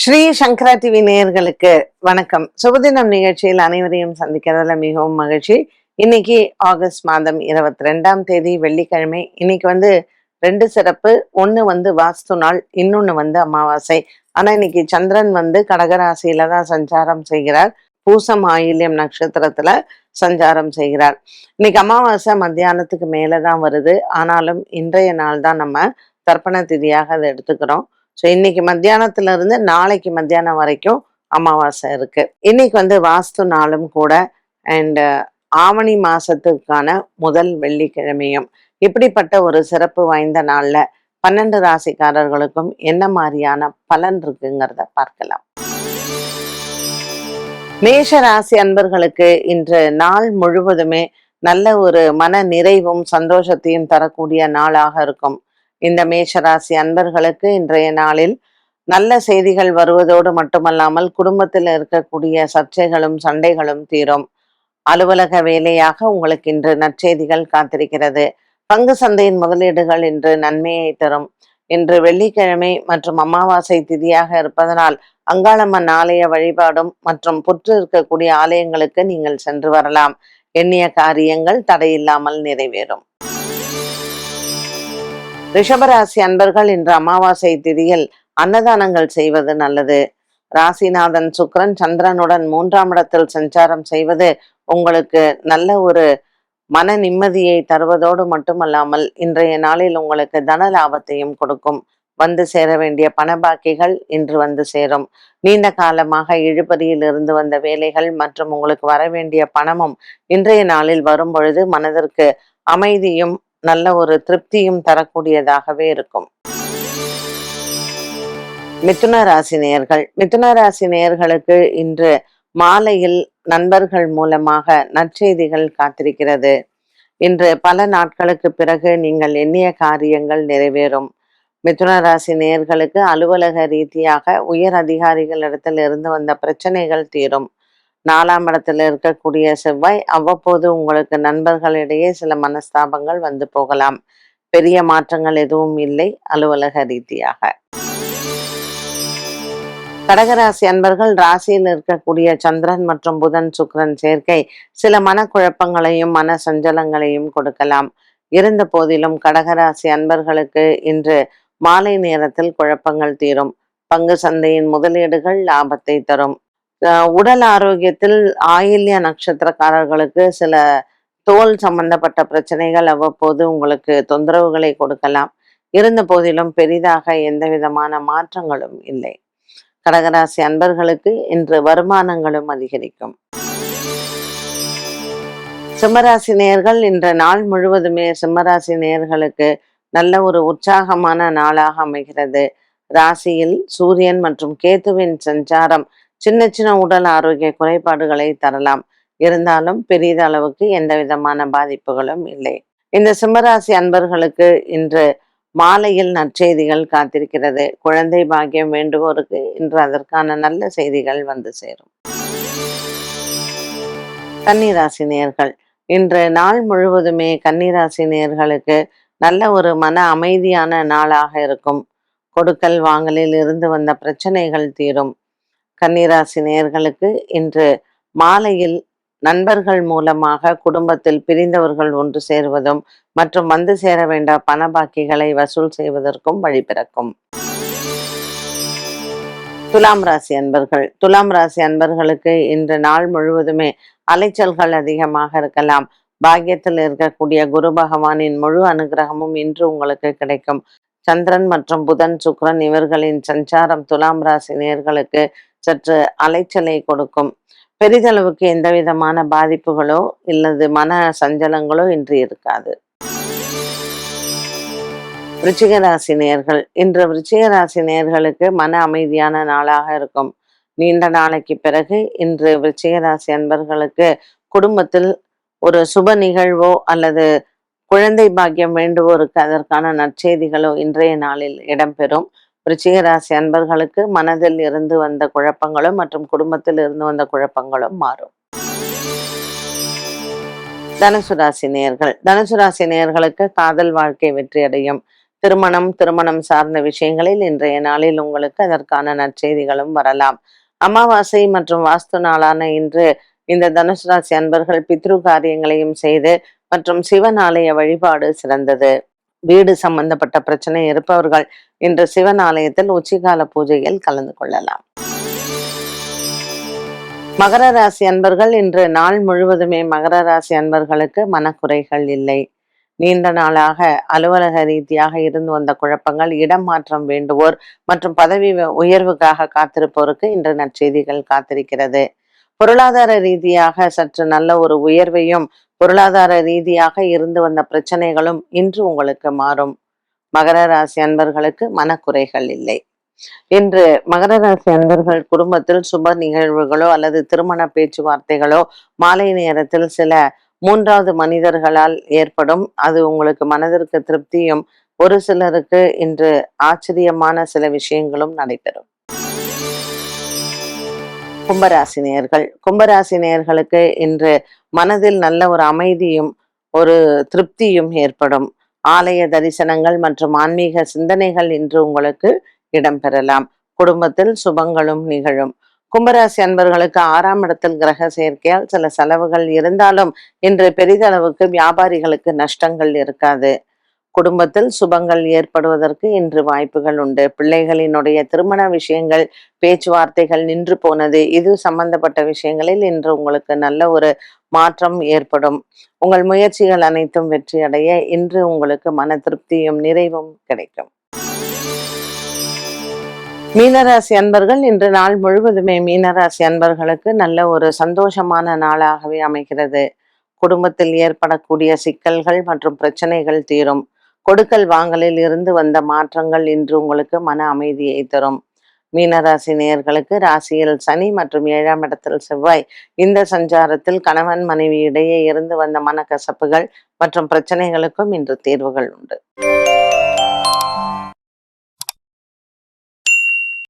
ஸ்ரீ சங்கரா TV நேயர்களுக்கு வணக்கம். சுபதினம் நிகழ்ச்சியில் அனைவரையும் சந்திக்கிறதுல மிகவும் மகிழ்ச்சி. இன்னைக்கு ஆகஸ்ட் மாதம் இருபத்தி ரெண்டாம் தேதி வெள்ளிக்கிழமை. இன்னைக்கு வந்து ரெண்டு சிறப்பு. ஒண்ணு வந்து வாஸ்து நாள் இன்னொன்னு வந்து அமாவாசை. ஆனா இன்னைக்கு சந்திரன் வந்து கடகராசியில தான் சஞ்சாரம் செய்கிறார். பூசம் ஆயில்யம் நட்சத்திரத்துல சஞ்சாரம் செய்கிறார். இன்னைக்கு அமாவாசை மத்தியானத்துக்கு மேலதான் வருது. ஆனாலும் இன்றைய நாள் தான் நம்ம தர்ப்பண திதியாக அதை எடுத்துக்கிறோம். ஸோ இன்னைக்கு மத்தியானத்துல இருந்து நாளைக்கு மத்தியானம் வரைக்கும் அமாவாசை இருக்கு. இன்னைக்கு வந்து வாஸ்து நாளும் கூட அண்ட் ஆவணி மாசத்துக்கான முதல் வெள்ளிக்கிழமையும். இப்படிப்பட்ட ஒரு சிறப்பு வாய்ந்த நாள்ல பன்னெண்டு ராசிக்காரர்களுக்கும் என்ன மாதிரியான பலன் இருக்குங்கிறத பார்க்கலாம். மேஷ ராசி அன்பர்களுக்கு இன்று நாள் முழுவதுமே நல்ல ஒரு மன நிறைவும் சந்தோஷத்தையும் தரக்கூடிய நாளாக இருக்கும். இந்த மேஷராசி அன்பர்களுக்கு இன்றைய நாளில் நல்ல செய்திகள் வருவதோடு மட்டுமல்லாமல் குடும்பத்தில் இருக்கக்கூடிய சர்ச்சைகளும் சண்டைகளும் தீரும். அலுவலக வேலையாக உங்களுக்கு இன்று நற்செய்திகள் காத்திருக்கிறது. பங்கு சந்தையின் முதலீடுகள் இன்று நன்மையை தரும். இன்று வெள்ளிக்கிழமை மற்றும் அமாவாசை திதியாக இருப்பதனால் அங்காளம்மன் ஆலய வழிபாடும் மற்றும் புற்று இருக்கக்கூடிய ஆலயங்களுக்கு நீங்கள் சென்று வரலாம். எண்ணிய காரியங்கள் தடையில்லாமல் நிறைவேறும். ரிஷபராசி அன்பர்கள் இன்று அமாவாசை திதியில் அன்னதானங்கள் செய்வது நல்லது. ராசிநாதன் சுக்கிரன் சந்திரனுடன் மூன்றாம் இடத்தில் சஞ்சாரம் செய்வது உங்களுக்கு நல்ல ஒரு மன நிம்மதியை தருவதோடு மட்டுமல்லாமல் இன்றைய நாளில் உங்களுக்கு தன லாபத்தையும் கொடுக்கும். வந்து சேர வேண்டிய பணபாக்கிகள் இன்று வந்து சேரும். நீண்ட காலமாக இழுபறியில் இருந்து வந்த வேலைகள் மற்றும் உங்களுக்கு வர வேண்டிய பணமும் இன்றைய நாளில் வரும் பொழுது மனதிற்கு அமைதியும் நல்ல ஒரு திருப்தியும் தரக்கூடியதாகவே இருக்கும். மிதுன ராசி நேயர்கள். மிதுன ராசி நேயர்களுக்கு இன்று மாலையில் நண்பர்கள் மூலமாக நற்செய்திகள் காத்திருக்கிறது. இன்று பல நாட்களுக்கு பிறகு நீங்கள் எண்ணிய காரியங்கள் நிறைவேறும். மிதுன ராசி நேயர்களுக்கு அலுவலக ரீதியாக உயர் அதிகாரிகளிடத்தில் இருந்து வந்த பிரச்சனைகள் தீரும். நாலாம் இடத்துல இருக்கக்கூடிய செவ்வாய் அவ்வப்போது உங்களுக்கு நண்பர்களிடையே சில மனஸ்தாபங்கள் வந்து போகலாம். பெரிய மாற்றங்கள் எதுவும் இல்லை அலுவலக ரீதியாக. கடகராசி அன்பர்கள் ராசியில் இருக்கக்கூடிய சந்திரன் மற்றும் புதன் சுக்கிரன் சேர்க்கை சில மனக்குழப்பங்களையும் மன சஞ்சலங்களையும் கொடுக்கலாம். இருந்த போதிலும் கடகராசி அன்பர்களுக்கு இன்று மாலை நேரத்தில் குழப்பங்கள் தீரும். பங்கு சந்தையின் முதலீடுகள் லாபத்தை தரும். உடல் ஆரோக்கியத்தில் ஆயில்ய நட்சத்திரக்காரர்களுக்கு சில தோல் சம்பந்தப்பட்ட பிரச்சனைகள் அவ்வப்போது உங்களுக்கு தொந்தரவுகளை கொடுக்கலாம். இருந்த போதிலும் பெரிதாக எந்த விதமான மாற்றங்களும் இல்லை. கடகராசி அன்பர்களுக்கு இன்று வருமானங்களும் அதிகரிக்கும். சிம்மராசி நேயர்கள் இன்று நாள் முழுவதுமே சிம்மராசி நேயர்களுக்கு நல்ல ஒரு உற்சாகமான நாளாக அமைகிறது. ராசியில் சூரியன் மற்றும் கேத்துவின் சஞ்சாரம் சின்ன சின்ன உடல் ஆரோக்கிய குறைபாடுகளை தரலாம். இருந்தாலும் பெரிய அளவுக்கு எந்த விதமான பாதிப்புகளும் இல்லை. இந்த சிம்மராசி அன்பர்களுக்கு இன்று மாலையில் நற்செய்திகள் காத்திருக்கிறது. குழந்தை பாக்கியம் வேண்டுவோருக்கு இன்று அதற்கான நல்ல செய்திகள் வந்து சேரும். கன்னிராசி நேர்கள் இன்று நாள் முழுவதுமே கன்னிராசி நேர்களுக்கு நல்ல ஒரு மன அமைதியான நாளாக இருக்கும். கொடுக்கல் வாங்கலில் இருந்து வந்த பிரச்சனைகள் தீரும். கன்னிராசி நேர்களுக்கு இன்று மாலையில் நண்பர்கள் மூலமாக குடும்பத்தில் பிரிந்தவர்கள் ஒன்று சேருவதும் மற்றும் வந்து சேர வேண்ட பண பாக்கிகளை வசூல் செய்வதற்கும் வழிபிறக்கும் துலாம் ராசி அன்பர்கள். துலாம் ராசி அன்பர்களுக்கு இன்று நாள் முழுவதுமே அலைச்சல்கள் அதிகமாக இருக்கலாம். பாக்கியத்தில் இருக்கக்கூடிய குரு பகவானின் முழு அனுகிரகமும் இன்று உங்களுக்கு கிடைக்கும். சந்திரன் மற்றும் புதன் சுக்ரன் இவர்களின் சஞ்சாரம் துலாம் ராசி நேர்களுக்கு சற்று அலைச்சலை கொடுக்கும். பெரிதளவுக்கு எந்த விதமான பாதிப்புகளோ இல்லது மன சஞ்சலங்களோ இன்று இருக்காது. விருச்சிகராசி நேர்கள். இன்று விருச்சிகராசி நேர்களுக்கு மன அமைதியான நாளாக இருக்கும். நீண்ட நாளைக்கு பிறகு இன்று விருச்சிகராசி அன்பர்களுக்கு குடும்பத்தில் ஒரு சுப நிகழ்வோ அல்லது குழந்தை பாக்கியம் வேண்டுவோருக்கு அதற்கான நற்செய்திகளோ இன்றைய நாளில் இடம்பெறும். விருச்சிக ராசி அன்பர்களுக்கு மனதில் இருந்து வந்த குழப்பங்களும் மற்றும் குடும்பத்தில் இருந்து வந்த குழப்பங்களும் மாறும். தனுசு ராசி நேர்கள் தனுசு ராசி நேயர்களுக்கு காதல் வாழ்க்கை வெற்றி அடையும். திருமணம் திருமணம் சார்ந்த விஷயங்களில் இன்றைய நாளில் உங்களுக்கு அதற்கான நற்செய்திகளும் வரலாம். அமாவாசை மற்றும் வாஸ்து நாளான இன்று இந்த தனுசு ராசி அன்பர்கள் பித்ரு காரியங்களையும் செய்து மற்றும் சிவன் ஆலய வழிபாடு சிறந்தது. வீடு சம்பந்தப்பட்ட பிரச்சனை இருப்பவர்கள் இன்று சிவன் ஆலயத்தில் உச்சிகால பூஜையில் கலந்து கொள்ளலாம். மகர ராசி அன்பர்கள் இன்று நாள் முழுவதுமே மகர ராசி அன்பர்களுக்கு மனக்குறைகள் இல்லை. நீண்ட நாளாக அலுவலக ரீதியாக இருந்து வந்த குழப்பங்கள் இடம் மாற்றம் வேண்டுவோர் மற்றும் பதவி உயர்வுக்காக காத்திருப்போருக்கு இன்று நற்செய்திகள் காத்திருக்கிறது. பொருளாதார ரீதியாக சற்று நல்ல ஒரு உயர்வையும் பொருளாதார ரீதியாக இருந்து வந்த பிரச்சனைகளும் இன்று உங்களுக்கு மாறும். மகர ராசி அன்பர்களுக்கு மனக்குறைகள் இல்லை. இன்று மகர ராசி அன்பர்கள் குடும்பத்தில் சுப நிகழ்வுகளோ அல்லது திருமண பேச்சுவார்த்தைகளோ மாலை நேரத்தில் சில மூன்றாவது மனிதர்களால் ஏற்படும். அது உங்களுக்கு மனதிற்கு திருப்தியும் ஒரு சிலருக்கு இன்று ஆச்சரியமான சில விஷயங்களும் நடைபெறும். கும்பராசி கும்பராசினியர்களுக்கு கும்பராசி இன்று மனதில் நல்ல ஒரு அமைதியும் ஒரு திருப்தியும் ஏற்படும். ஆலய தரிசனங்கள் மற்றும் ஆன்மீக சிந்தனைகள் இன்று உங்களுக்கு இடம்பெறலாம் குடும்பத்தில் சுபங்களும் நிகழும். கும்பராசி அன்பர்களுக்கு ஆறாம் இடத்தில் கிரக சேர்க்கையால் சில செலவுகள் இருந்தாலும் இன்று பெரிதளவுக்கு வியாபாரிகளுக்கு நஷ்டங்கள் இருக்காது. குடும்பத்தில் சுபங்கள் ஏற்படுவதற்கு இன்று வாய்ப்புகள் உண்டு. பிள்ளைகளினுடைய திருமண விஷயங்கள் பேச்சுவார்த்தைகள் நின்று போனது இது சம்பந்தப்பட்ட விஷயங்களில் இன்று உங்களுக்கு நல்ல ஒரு மாற்றம் ஏற்படும். உங்கள் முயற்சிகள் அனைத்தும் வெற்றியடைய இன்று உங்களுக்கு மன திருப்தியும் நிறைவும் கிடைக்கும். மீனராசி அன்பர்கள் இன்று நாள் முழுவதுமே மீனராசி அன்பர்களுக்கு நல்ல ஒரு சந்தோஷமான நாளாகவே அமைகிறது. குடும்பத்தில் ஏற்படக்கூடிய சிக்கல்கள் மற்றும் பிரச்சனைகள் தீரும். கொடுக்கல் வாங்கலில் இருந்து வந்த மாற்றங்கள் இன்று உங்களுக்கு மன அமைதியை தரும். மீனராசி நேயர்களுக்கு ராசியில் சனி மற்றும் ஏழாம் இடத்தில் செவ்வாய். இந்த சஞ்சாரத்தில் கணவன் மனைவி இடையே இருந்து வந்த மனக்கசப்புகள் மற்றும் பிரச்சனைகளுக்கும் இன்று தீர்வுகள் உண்டு.